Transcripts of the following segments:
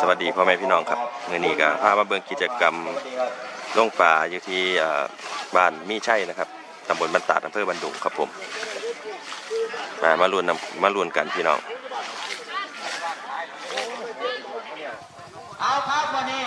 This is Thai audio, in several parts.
สวัสดีพ่อแม่พี่น้องครับมื่อนี้ก็พามาเบิ่งกิจกรรมล่องป่าอยู่ที่เอ่อบ้านมีชัยนะครับตำบลบันตาดอำเภอบันดุงครับผมมามาลวนนำมาลวนกันพี่น้องเอาครับวันนี้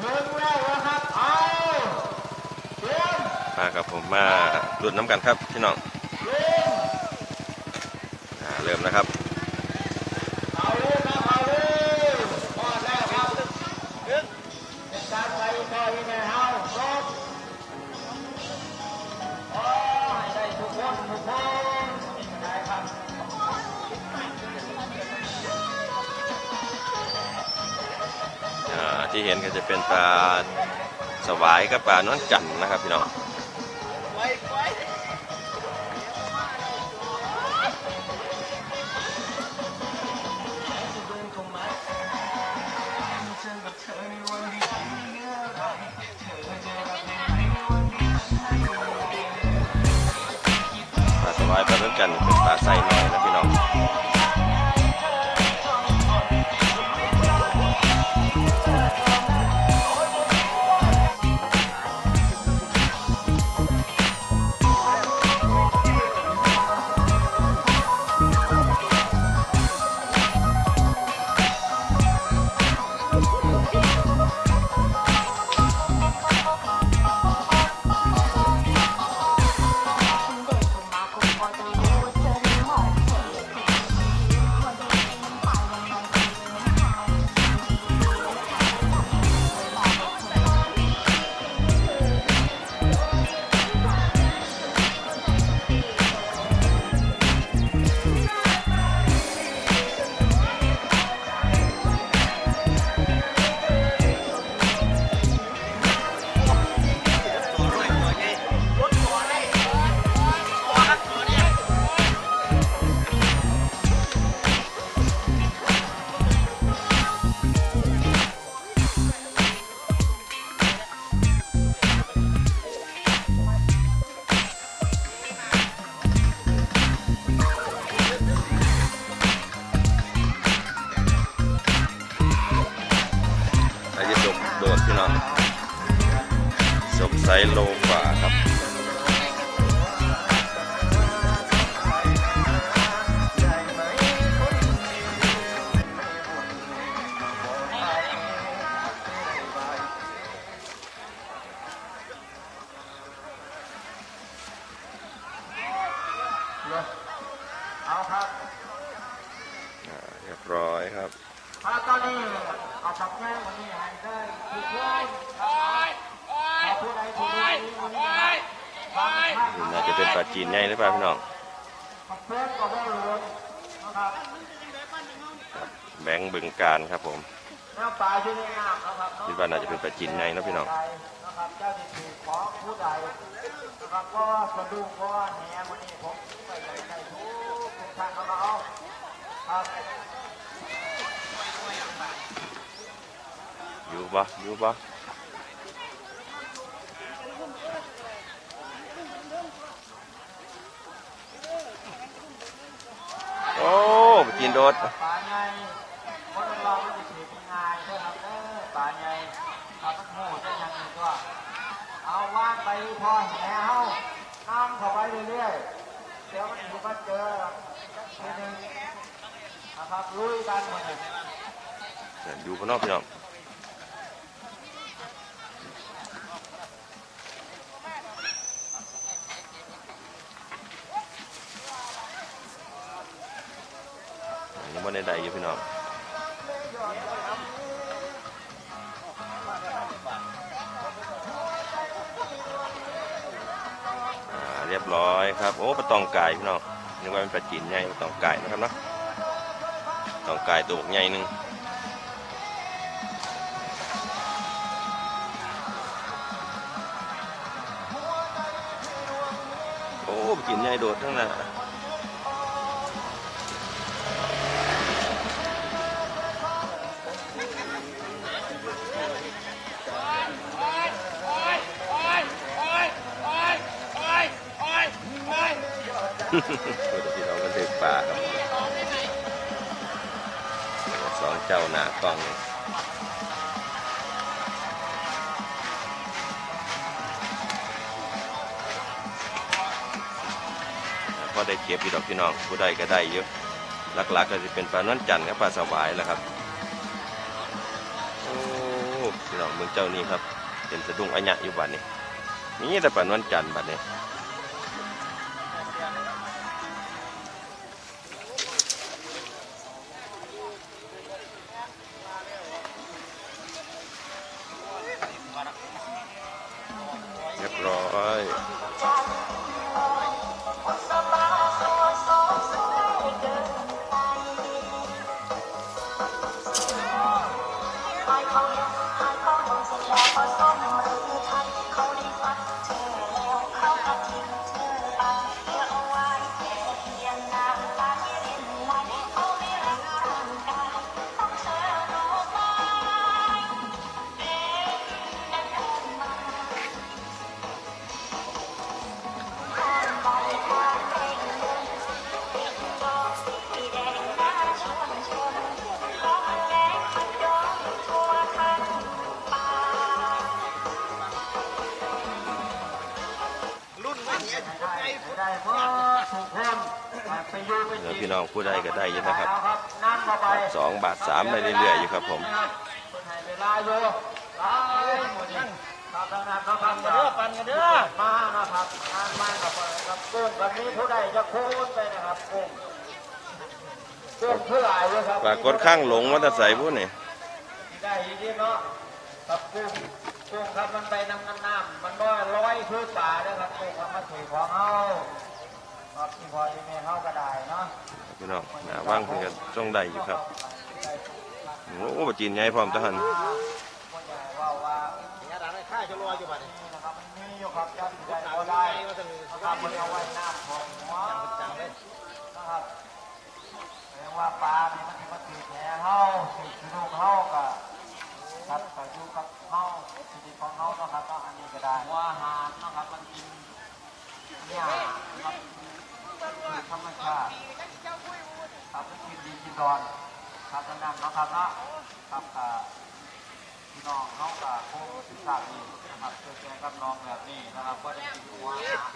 ถึงแล้วนะครับเอาเตรียมมาครับผมมาลวนน้ำกันครับพี่น้องเริ่มอ่าเริ่มนะครับ จะเป็นปลาสวายกับปลานวลจันนะครับพี่น้องปลาสวายปลานวลจันเป็นปลาไส้น้อยนะพี่น้อง โดดพี่น้องสกไซโลกว่าครับเอาครับอ่าเรียบร้อยครับ ถ้าตอนนี้เอาสับแม่วันนี้ให้ได้ทุกคนครับเอาผู้ใดผู้ใดวันนี้น่าจะเป็นปลาจีนใหญ่หรือเปล่าพี่น้องแบงค์บึงการครับผมคิดว่าน่าจะเป็นปลาจีนใหญ่นะพี่น้องครับเจ้าที่ถูกข องผู้ใดนะครับก็สะดุ้งก็แหนวันนี้ผมไปใส่ใส่ทุกทุกท่านเอยู่ปะอยู่ปะโอ้ปจีนโดดปลาใหญ่คนเราไม่ได้ถือง่ายใช่ครับเออปลาใหญ่ปลาตะโหจะยังไงก็เอาว่างไปพอแหนเฮาน้ำเข้าไปเรื่อยๆเดี๋ยวมันอยู่มาเจอทีหนึงนะครับลุยกันหมดเลย อยู่ข้างนอกพี่น้องยังไม่ได้ใดอยู่พี่น้องเรียบร้อยครับ โอ้ปลาตองไก่พี่น้องนึกว่าเป็นปลาจีนใหญ่ปลาตองไก่นะครับเนาะตองไก่ตัวบักใหญ่หนึ่ง โอ้ปลาจีนใหญ่โดดทั้งนั้นน่ะพี่น้องกันถือปลาครับสองเจ้าหน้ากล้องนี่ พอได้เก็บพี่ดอกพี่น้องผู้ใดก็ได้เยอะหลักๆก็จะเป็นปลานวลจันทร์กับปลาสวายแหล้วครับโอ้พี่น้องเมืองเจ้านี่ครับเป็นสะดุ้งอัญญะอยู่บัดนี้นี่แต่ปลานวลจันทร์บัดนี้เรียบร้อย เมื่อถูกคนไปอยู่ไปเดี๋ยวพี่น้องผู้ใดก็ได้อยินนะครับสองบาทสามไปเรื่อยๆอยู่ครับผมใช่หลายหมดนี่ครับดังนั้นนะครับเด้อปันกันเด้อมานะครับงานมากับครับกุ้งวันนี้ผู้ใดจะคูณไปนะครับกุ้งกุ้งเพื่ออะไรครับปรากฏข้างหลงมาแต่ใส่ผู้นี่ได้อยินเนาะกับกุ้ง กุ้งครับมันไปน้ำน้ำน้ำมันก็ร้อยพื้นป่าเด้อครับกุ้งครับมาถือของเฮาครับที่พอที่เมย์เฮาก็ได้เนาะพี่น้องหนาว่างเพิ่นก็จ้องได้อยู่ครับโอ้บจีนใหญ่พร้อมทหารคนใหญ่ว่าว่าเนี่ยร้านข้าจะรออยู่บ้านนี่นี่นะครับมันมีอยู่ครับยัดใหญ่ก็ได้นะครับมันเอาไว้น้ำของหัวนะครับแสดงว่าปลาเนี่ยมันมาถือแหเฮาถือลูกเฮากับครับก็อยู่กับเฮาชีวิต ของเขาเนาะครับเนาะอันนี้ก็ได้ว่าอาหารนาะครับมันกินเนี่ยครับคือธรรมชาติครับมันกินดีกินดอนครับนั่นนะครับเนาะครับพี่น้องเขากับคงศึกษาดีนะครับเจอแกกับน้องแบบนี้นะครับก็ได้กินหัวอาหาร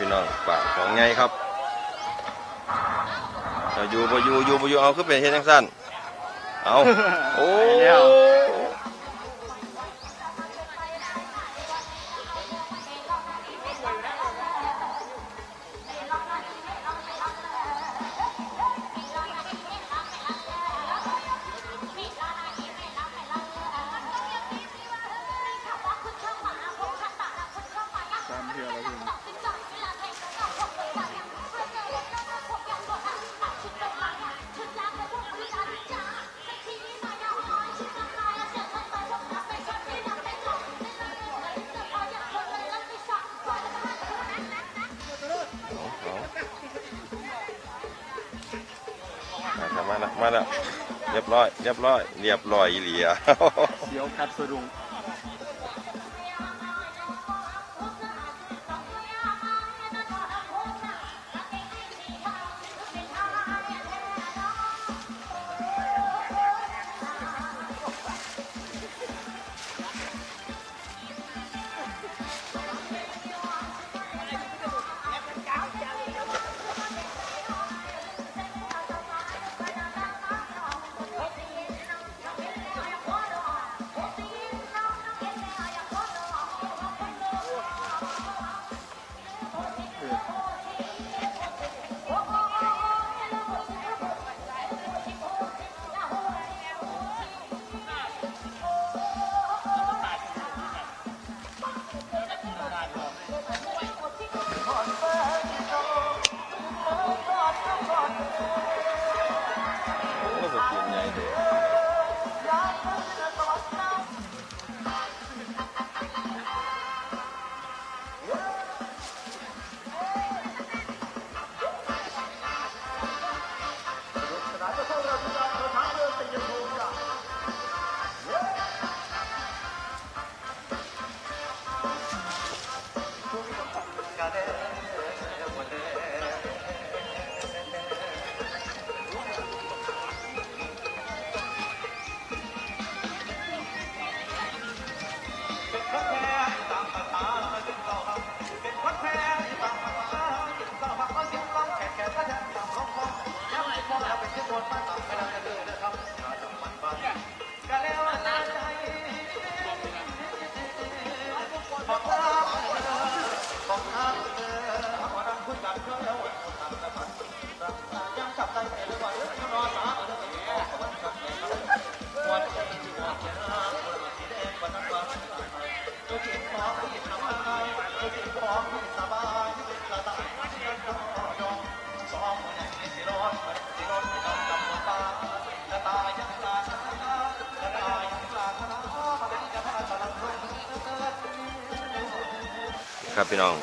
พี่น้องป่าของไงครับเอาอยู่บ่อยู่อยู่บ่อยู่เอาขึ้นเป็นเฮ็ดจังซั่นเอาโอ้ แล้วเอาแล้ว เรียบร้อย เรียบร้อย เรียบร้อยอีหลีอะ เสียวกัดสะดุ้ง ครับพี่น้อง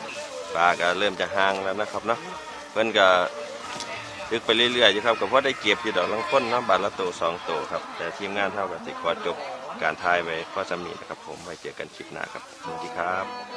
ปลาก็เริ่มจะห่างแล้วนะครับเนาะเพื่อนก็ยึกไปเรื่อยๆอยู่ครับก็เพราะได้เก็บอยู่ดอกลังค้นเนาะบาทละโตสองโตครับ แต่ทีมงานเท่ากับสิขอจบการทายไว้ข้อสมีนะครับผมไว้เจอกันคลิปหน้าครับสวัสดีครับ